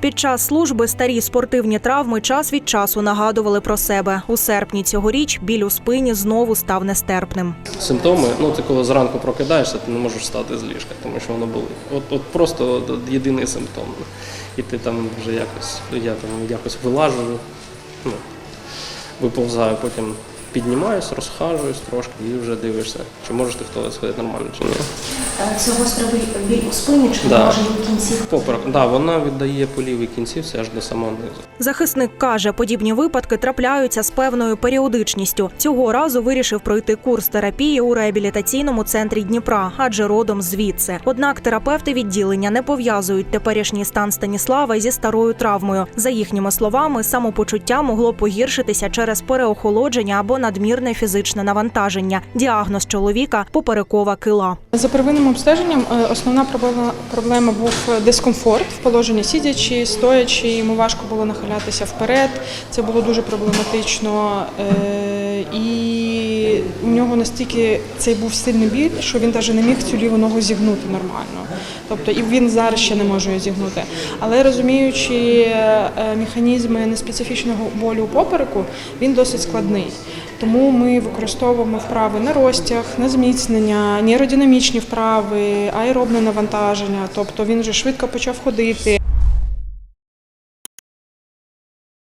Під час служби старі спортивні травми час від часу нагадували про себе. У серпні цьогоріч біль у спині знову став нестерпним. Симптоми, ну ти коли зранку прокидаєшся, ти не можеш встати з ліжка, тому що воно болить. От, от просто от, єдиний симптом. І ти там вже якось, я там якось вилажу, ну, виповзаю, потім піднімаюсь, розхажуюсь трошки і вже дивишся, чи можеш ти в туалет сходити нормально чи ні. Це гострий біль у спині чи Да. може у кінців? Поперек, да, вона віддає по лівій кінцівці аж до самого низу. Захисник каже, подібні випадки трапляються з певною періодичністю. Цього разу вирішив пройти курс терапії у реабілітаційному центрі Дніпра, адже родом звідси. Однак терапевти відділення не пов'язують теперішній стан Станіслава зі старою травмою. За їхніми словами, самопочуття могло погіршитися через переохолодження або надмірне фізичне навантаження. Діагноз чоловіка поперекова кила. За первинним обстеженням е, основна проблема, проблема був дискомфорт в положенні сидячи, стоячи, йому важко було нахилятися вперед. Це було дуже проблематично. е, І настільки цей був сильний біль, що він навіть не міг цю ліву ногу зігнути нормально. Тобто і він зараз ще не може її зігнути. Але розуміючи е, механізми неспецифічного болю у попереку, він досить складний. Тому ми використовуємо вправи на розтяг, на зміцнення, нейродинамічні вправи, аеробне навантаження. Тобто він вже швидко почав ходити.